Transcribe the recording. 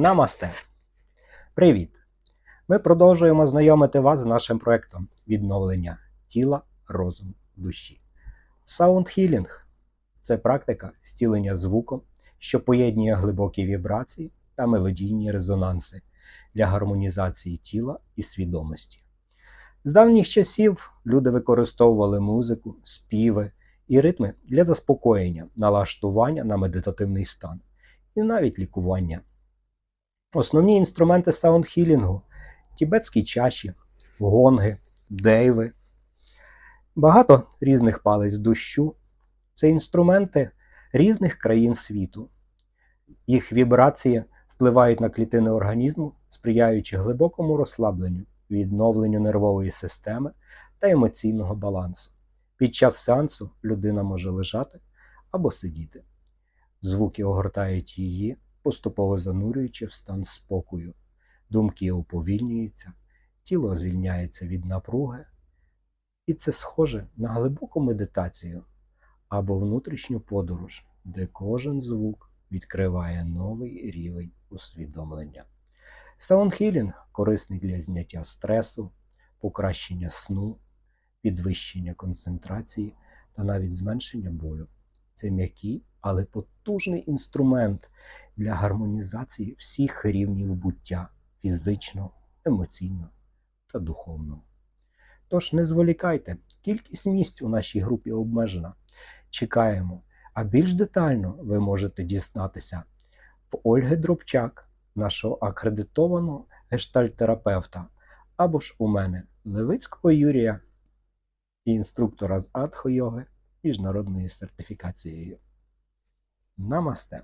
Намасте! Привіт! Ми продовжуємо знайомити вас з нашим проєктом відновлення тіла, розуму, душі. Healing – це практика зцілення звуком, що поєднує глибокі вібрації та мелодійні резонанси для гармонізації тіла і свідомості. З давніх часів люди використовували музику, співи і ритми для заспокоєння, налаштування на медитативний стан і навіть лікування. Основні інструменти саундхілінгу тібетські чаші, гонги, дейви, багато різних палець дощу. Це інструменти різних країн світу. Їх вібрації впливають на клітини організму, сприяючи глибокому розслабленню, відновленню нервової системи та емоційного балансу. Під час сеансу людина може лежати або сидіти. Звуки огортають її, поступово занурюючи в стан спокою. Думки уповільнюються, тіло звільняється від напруги, і це схоже на глибоку медитацію або внутрішню подорож, де кожен звук відкриває новий рівень усвідомлення. Саундхілінг корисний для зняття стресу, покращення сну, підвищення концентрації та навіть зменшення болю. Це м'який, але потужний інструмент для гармонізації всіх рівнів буття фізичного, емоційного та духовного. Тож не зволікайте, кількість місць у нашій групі обмежена. Чекаємо, а більш детально ви можете дізнатися в Ольги Дробчак, нашого акредитованого гештальтерапевта, або ж у мене Левицького Юрія, інструктора з адхо-йоги міжнародною сертифікації. Намасте!